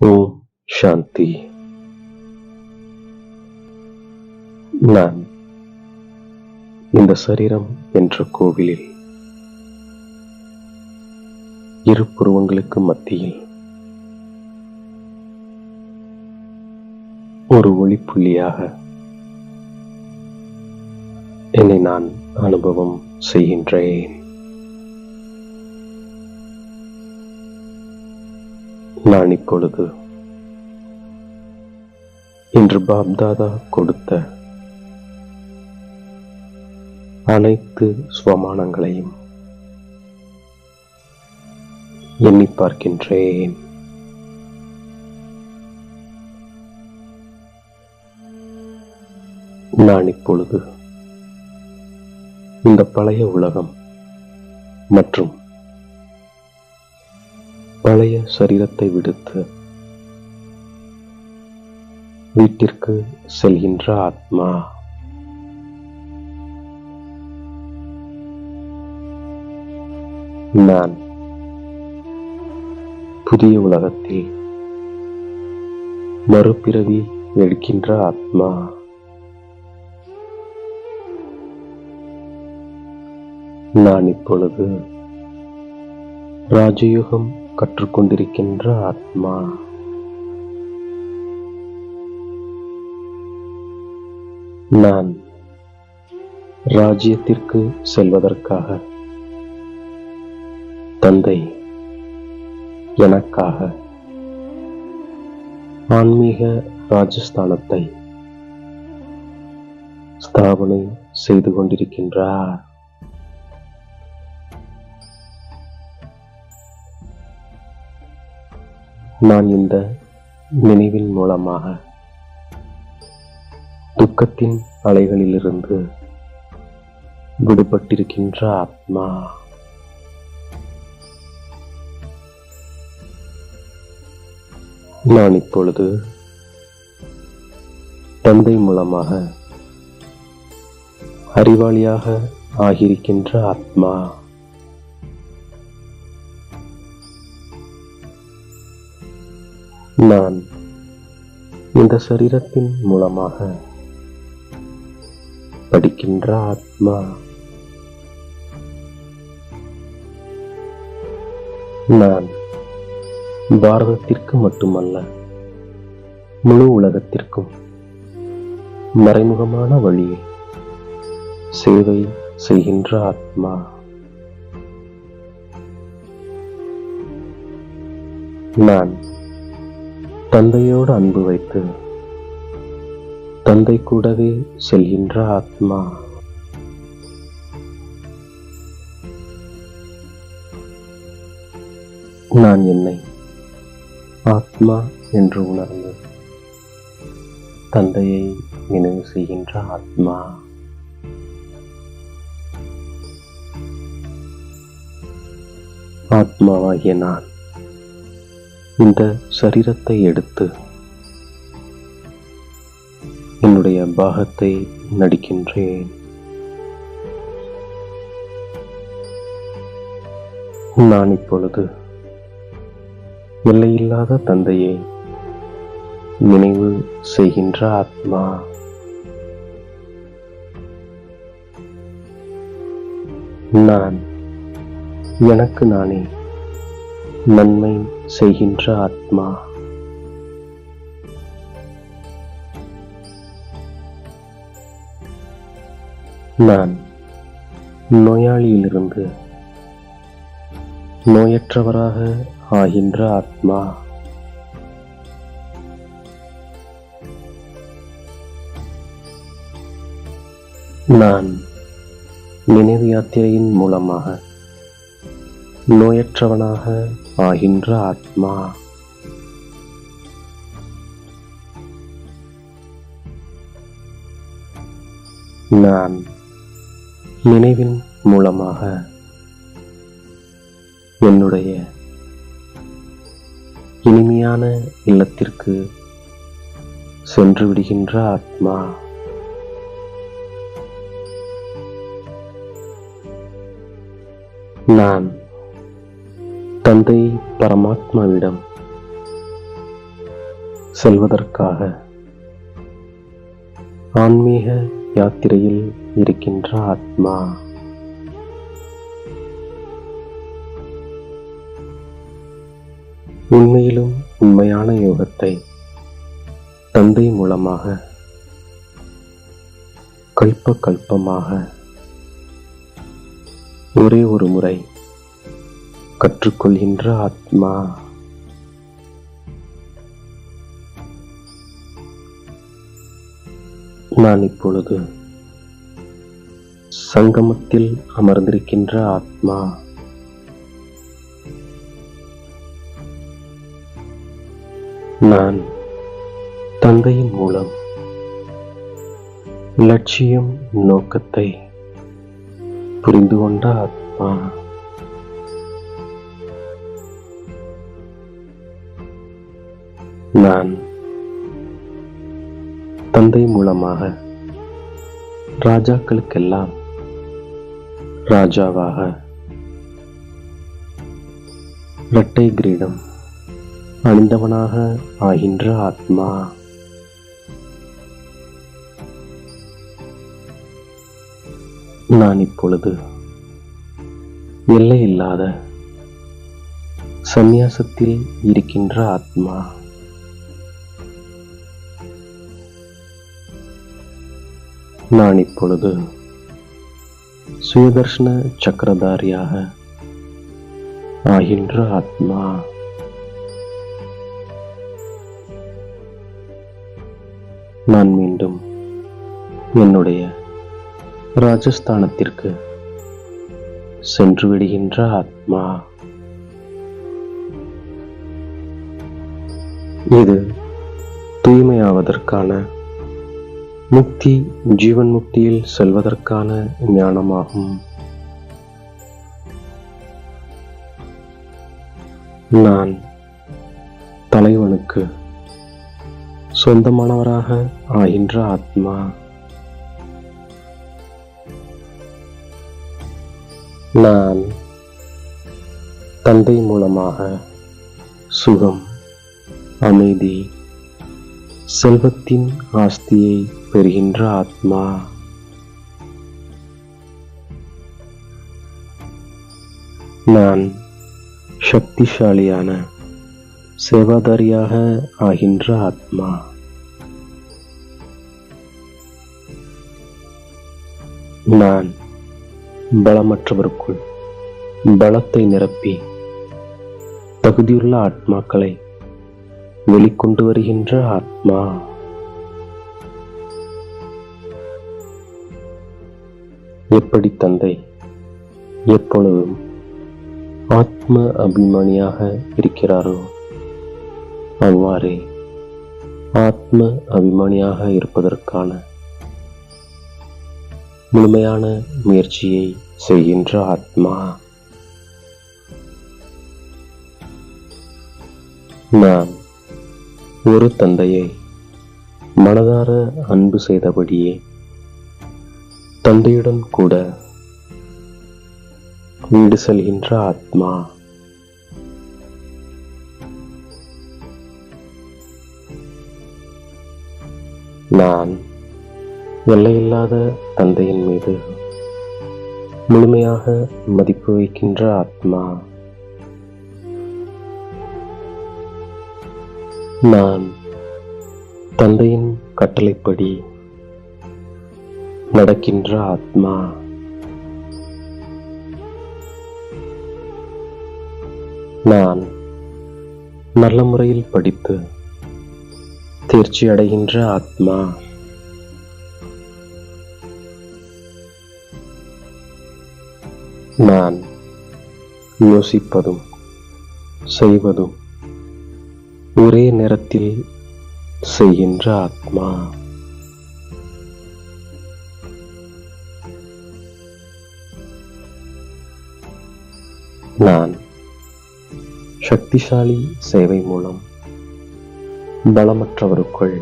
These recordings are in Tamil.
ஓம் சாந்தி. நான் இந்த சரீரம் என்ற கோவிலில் இரு புருவங்களுக்கு மத்தியில் ஒரு ஒளிப்புள்ளியாக என்னை நான் அனுபவம் செய்கின்றேன். நான் இப்பொழுது இன்று பாப்தாதா கொடுத்த அனைத்து ஸ்வமானங்களையும் எண்ணி பார்க்கின்றேன். நான் இப்பொழுது இந்த பழைய உலகம் மற்றும் பழைய சரீரத்தை விடுத்து வீட்டிற்கு செல்கின்ற ஆத்மா. நான் புதிய உலகத்தில் மறுபிறவி எடுக்கின்ற ஆத்மா. நான் இப்பொழுது ராஜயோகம் கற்றுக்கொண்டிருக்கின்ற ஆத்மா. நான் ராஜ்யத்திற்கு செல்வதற்காக தந்தை எனக்காக ஆன்மீக ராஜஸ்தானத்தை ஸ்தாபனை செய்து கொண்டிருக்கின்றார். நான் இந்த நினைவின் மூலமாக துக்கத்தின் அலைகளிலிருந்து விடுபட்டிருக்கின்ற ஆத்மா. நான் இப்பொழுது தந்தை மூலமாக அறிவாளியாக ஆகியிருக்கின்ற ஆத்மா. நான் இந்த சரீரத்தின் மூலமாக படிக்கின்ற ஆத்மா. நான் பாரதத்திற்கு மட்டுமல்ல முழு உலகத்திற்கும் மறைமுகமான வழியில் சேவை செய்கின்ற ஆத்மா. நான் தந்தையோடு அன்பு வைத்து தந்தை கூடவே செல்கின்ற ஆத்மா. நான் என்னை ஆத்மா என்று உணர்ந்து தந்தையை நினைவு செய்கின்ற ஆத்மா. ஆத்மாவாகிய நான் இந்த சரீரத்தை எடுத்து என்னுடைய பாகத்தை நடிக்கின்றேன். நான் இப்பொழுது எல்லையில்லாத தந்தையை நினைவு செய்கின்ற ஆத்மா. நான் எனக்கு நானே நன்மை செய்கின்ற ஆத்மா. நான் நோயாளியிலிருந்து நோயற்றவராக ஆகின்ற ஆத்மா. நான் நினைவு யாத்திரையின் மூலமாக நோயற்றவனாக ஆகின்ற ஆத்மா. நான் நினைவின் மூலமாக என்னுடைய இனிமையான இல்லத்திற்கு சென்று விடுகின்ற ஆத்மா. நான் தந்தை பரமாத்மாவிடம் செல்வதற்காக ஆன்மீக யாத்திரையில் இருக்கின்ற ஆத்மா. உண்மையிலும் உண்மையான யோகத்தை தந்தை மூலமாக கல்ப கல்பமாக ஒரே ஒரு முறை கற்றுக்கொள்கின்ற ஆத்மா. நான் இப்பொழுது சங்கமத்தில் அமர்ந்திருக்கின்ற ஆத்மா. நான் தந்தையின் மூலம் லட்சியம் நோக்கத்தை புரிந்து கொண்ட ஆத்மா. நான் தந்தை மூலமாக ராஜாக்களுக்கெல்லாம் ராஜாவாக இரட்டை கிரீடம் அணிந்தவனாக ஆகின்ற ஆத்மா. நான் இப்பொழுது எல்லை இல்லாத சந்நியாசத்தில் இருக்கின்ற ஆத்மா. நான் இப்பொழுது சுயதர்ஷன சக்கரதாரியாக ஆகின்ற ஆத்மா. நான் மீண்டும் என்னுடைய ராஜஸ்தானத்திற்கு சென்று விடுகின்ற ஆத்மா. இது தூய்மையாவதற்கான முக்தி ஜீவன் முக்தியில் செல்வதற்கான ஞானமாகும். நான் தலைவனுக்கு சொந்தமானவராக ஆகின்ற ஆத்மா. நான் தந்தை மூலமாக சுகம் அமைதி செல்வத்தின் ஆஸ்தியை பெறுகின்ற ஆத்மா. நான் சக்திசாலியான சேவாதாரியாக ஆகின்ற ஆத்மா. நான் பலமற்றவருக்குள் பலத்தை நிரப்பி தகுதியுள்ள ஆத்மாக்களை வெளிக்கொண்டு வருகின்ற ஆத்மா. எப்படி தந்தை? எப்பொழுதும் ஆத்ம அபிமானியாக இருக்கிறாரோ அவ்வாறே ஆத்ம அபிமானியாக இருப்பதற்கான முழுமையான முயற்சியை செய்கின்ற ஆத்மா. நான் ஒரு தந்தையை மனதார அன்பு செய்தபடியே தந்தையுடன் கூட வீடு செல்கின்ற ஆத்மா நான் எல்லையில்லாத தந்தையின் மீது முழுமையாக மதிப்பு வைக்கின்ற ஆத்மா நான் தந்தையின் கட்டளைப்படி நடக்கின்ற ஆத்மா. நான் நல்ல முறையில் படித்து தேர்ச்சி அடைகின்ற ஆத்மா. நான் யோசிப்பதும் செய்வதும் ஒரே நேரத்தில் செய்கின்ற ஆத்மா. நான் சக்திசாலி சேவை மூலம் பலமற்றவருக்குள்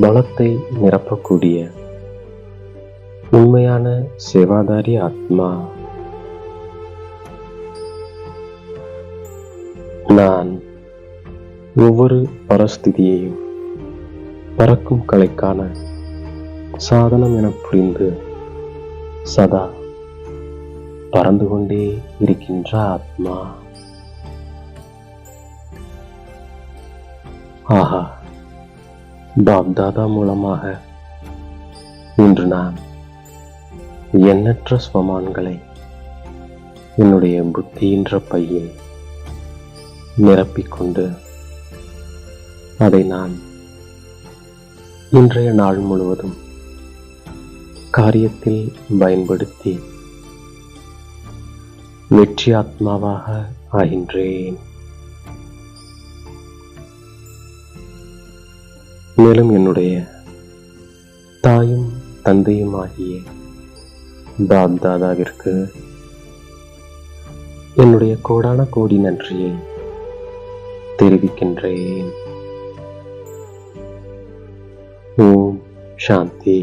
பலத்தை நிரப்பக்கூடிய உண்மையான சேவாதாரி ஆத்மா. நான் ஒவ்வொரு பரஸ்திதியையும் பறக்கும் கலைக்கான சாதனம் என புரிந்து சதா பறந்து கொண்டே இருக்கின்ற ஆத்மா. ஆஹா பாப்தாதா மூலமாக இன்று நான் எண்ணற்ற ஸ்வமான்களை என்னுடைய புத்தியின்ற பையில் நிரப்பிக்கொண்டு அதை நான் இன்றைய நாள் முழுவதும் காரியத்தில் பயன்படுத்தி வெற்றி ஆத்மாவாக ஆகின்றேன். மேலும் என்னுடைய தாயும் தந்தையுமாகிய பாப் தாதாவிற்கு என்னுடைய கோடான கோடி நன்றியை தெரிவிக்கின்றேன். ஓம் சாந்தி